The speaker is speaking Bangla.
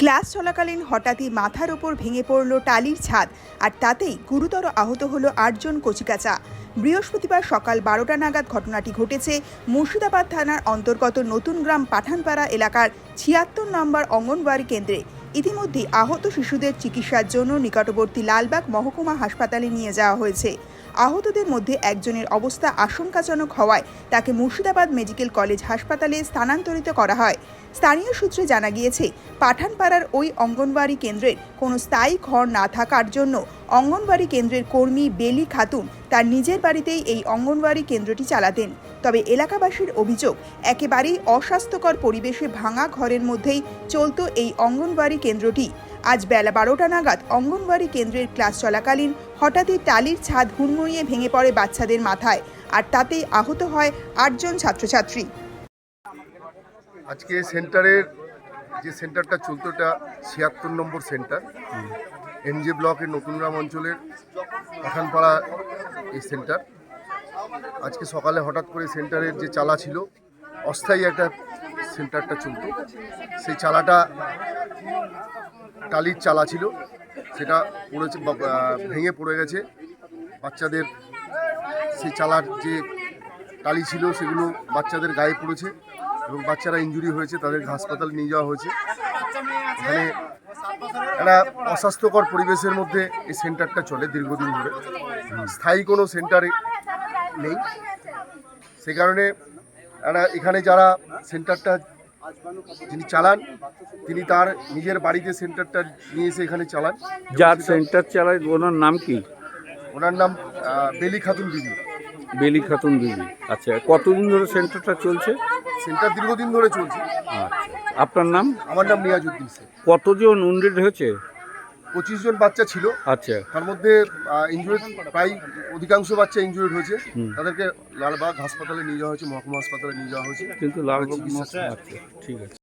ক্লাস চলাকালীন হঠাৎই মাথার ওপর ভেঙে পড়ল টালির ছাদ, আর তাতেই গুরুতর আহত হলো আটজন কচিকাচা। বৃহস্পতিবার সকাল বারোটা নাগাদ ঘটনাটি ঘটেছে মুর্শিদাবাদ থানার অন্তর্গত নতুন গ্রাম পাঠানপাড়া এলাকার ছিয়াত্তর নম্বর অঙ্গনওয়াড়ি কেন্দ্রে। ইতিমধ্যে আহত শিশুদের চিকিৎসার জন্য নিকটবর্তী লালবাগ মহকুমা হাসপাতালে নিয়ে যাওয়া হয়েছে। আহতদের মধ্যে একজনের অবস্থা আশঙ্কাজনক হওয়ায় তাকে মুর্শিদাবাদ মেডিকেল কলেজ হাসপাতালে স্থানান্তরিত করা হয়। স্থানীয় সূত্রে জানা গিয়েছে, পাঠানপাড়ার ওই অঙ্গনওয়াড়ি কেন্দ্রের কোনো স্থায়ী ঘর না থাকার জন্য অঙ্গনওয়াড়ি কেন্দ্রের কর্মী বেলি খাতুন তার নিজের বাড়িতেই এই অঙ্গনওয়াড়ি কেন্দ্রটি চালাতেন। তবে এলাকাবাসীর অভিযোগ, একেবারেই অস্বাস্থ্যকর পরিবেশে ভাঙা ঘরের মধ্যেই চলত এই অঙ্গনওয়াড়ি কেন্দ্রটি। আজ বেলা বারোটা নাগাদ অঙ্গনওয়াড়ি কেন্দ্রের ক্লাস চলাকালীন হঠাৎই টালির ছাদ হুড়মুড়িয়ে ভেঙে পড়ে বাচ্চাদের মাথায়, আর তাতেই আহত হয় আটজন ছাত্রছাত্রী। আজকে সেন্টারের যে সেন্টারটা চলতো এটা ছিয়াত্তর নম্বর সেন্টার। এনজে ব্লকের নতুন গ্রাম অঞ্চলের পাঠানপাড়া এই সেন্টার। আজকে সকালে হঠাৎ করে সেন্টারের যে চালা ছিল, অস্থায়ী একটা সেন্টারটা চলতো। সেই চালাটা টালির চালা ছিল, সেটা পড়েছে ভেঙে পড়ে গেছে। বাচ্চাদের সেই চালার যে টালি ছিল, সেগুলো বাচ্চাদের গায়ে পড়েছে এবং বাচ্চারা ইনজুরি হয়েছে তাদেরকে হাসপাতালে নিয়ে যাওয়া হয়েছে। এখানে একটা অস্বাস্থ্যকর পরিবেশের মধ্যে এই সেন্টারটা চলে দীর্ঘদিন ধরে। স্থায়ী কোনো সেন্টারে নেই। সে কারণে এখানে যারা সেন্টারটা যিনি চালান তিনি তার নিজের বাড়িতে সেন্টারটা নিয়ে এসে এখানে চালান। যার সেন্টার চালায় ওনার নাম কি? ওনার নাম বেলি খাতুন দিদি বেলি খাতুন দিদি আচ্ছা কতদিন ধরে সেন্টারটা চলছে? সেন্টার দীর্ঘদিন ধরে চলছে। আচ্ছা আপনার নাম? আমার নাম নিয়াজুদ্দিন শেখ। কতজন উন্ডেড হয়েছে? পঁচিশ জন বাচ্চা ছিল। আচ্ছা। তার মধ্যে ইনজুরি প্রায় অধিকাংশ বাচ্চা ইনজুরিড হয়েছে। তাদেরকে লালবাগ হাসপাতালে নিয়ে যাওয়া হয়েছে মহকুমা হাসপাতালে নিয়ে যাওয়া হয়েছে। কিন্তু লালবাগ চিকিৎসা- আচ্ছা ঠিক আছে।